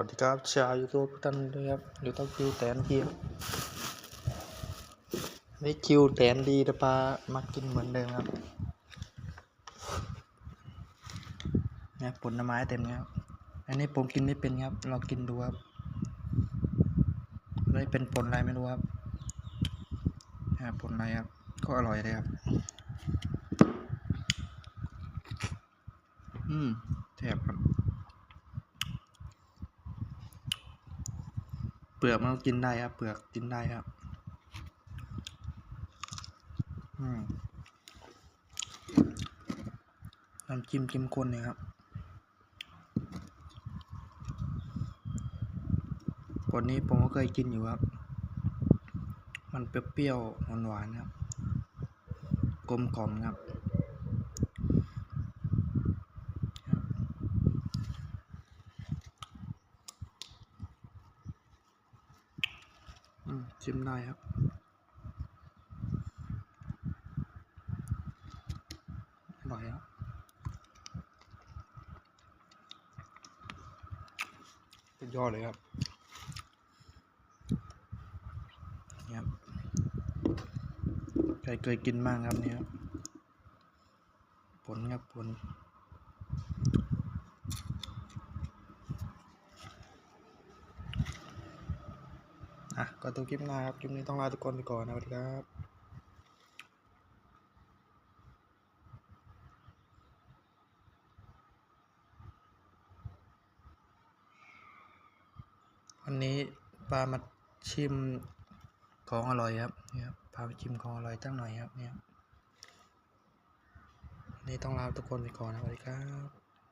วัสดีครับชาวยูทูบทุกท่านด้วยครับอยู่ต้องคิวแตนเทียมนี่คิวแตนดีจะปลามากินเหมือนเดิมครับเนี่ยผลไม้เต็มครับอันนี้ผมกินไม่เป็นครับลองกินดูครับนี่เป็นผลอะไรไม่รู้ครับเนี่ยผลอะไรครับ ก็อร่อยเลยครับ อืมแซ่บครับ เปลือกมันก็กินได้ครับ เปลือกกินได้ครับ อืมน้ำจิ้มจิ้มข้นเนี่ยครับผลนี้ผมก็เคยกินอยู่ครับ มันเปรี้ยวๆหวานๆครับ กลมกล่อมครับ อืมชิมได้ครับอร่อยครับสุดยอดเลยครับนี่ครับใครเคยกินบ้างครับเนี่ยครับผลครับผล อะก็ตัวคลิปหน้าครับ คลิปนี้ต้องลาทุกคนไปก่อนนะสวัสดีครับวันนี้ปลามาชิมของอร่อยครับเนี่ยพาไปชิมของอร่อยตั้งหน่อยครับเนี่ยนนี่ต้องลาทุกคนไปก่อนนะสวัสดีครับ